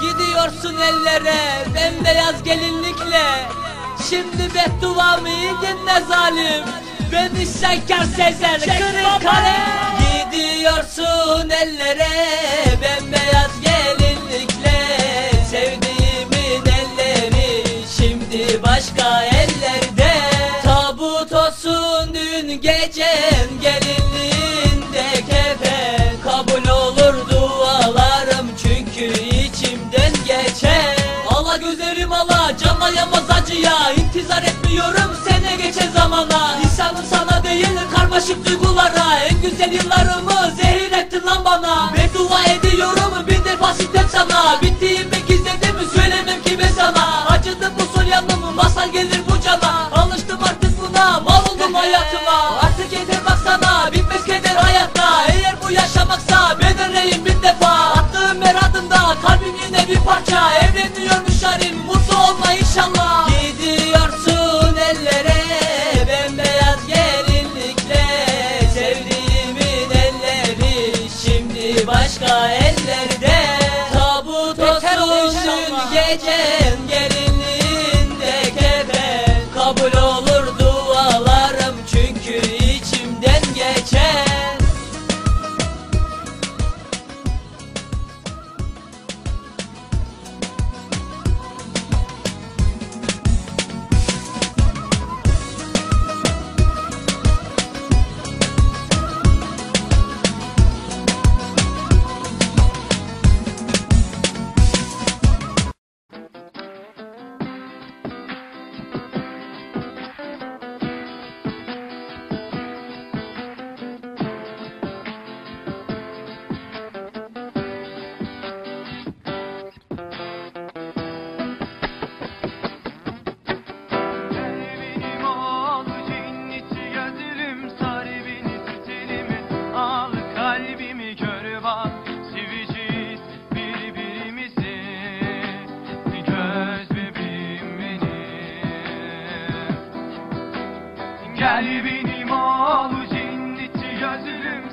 Gidiyorsun ellere bembeyaz gelinlikle. Şimdi bedduamı dinle zalim. Ben isyankar Sezer kırık kalem. Gidiyorsun ellere bembeyaz gelinlikle. Sevdiğimin elleri şimdi başka ellerde. Tabut olsun dün gecen İntizar etmiyorum sene geçen zamana. İnsanım sana değil karmaşık duygulara. En güzel yıllarımı zehir ettin lan bana. Beddua ediyorum bir defa sitem sana. Bittiğimi gizledim söylemem kime sana. Acıdı bu son yanımı masal gelir bu cana. Alıştım artık buna mal oldum hayatıma. Artık yeter baksana bitmez keder hayatta. Eğer bu yaşamaksa ben öleyim bir defa. Attığım her adımda kalbim yine bir parça. Evleniyormuş harim başka ellerde. Tabut olsun gecen gelinliğinde kefen Kabul Gel benim oğlu cinneti gözlüm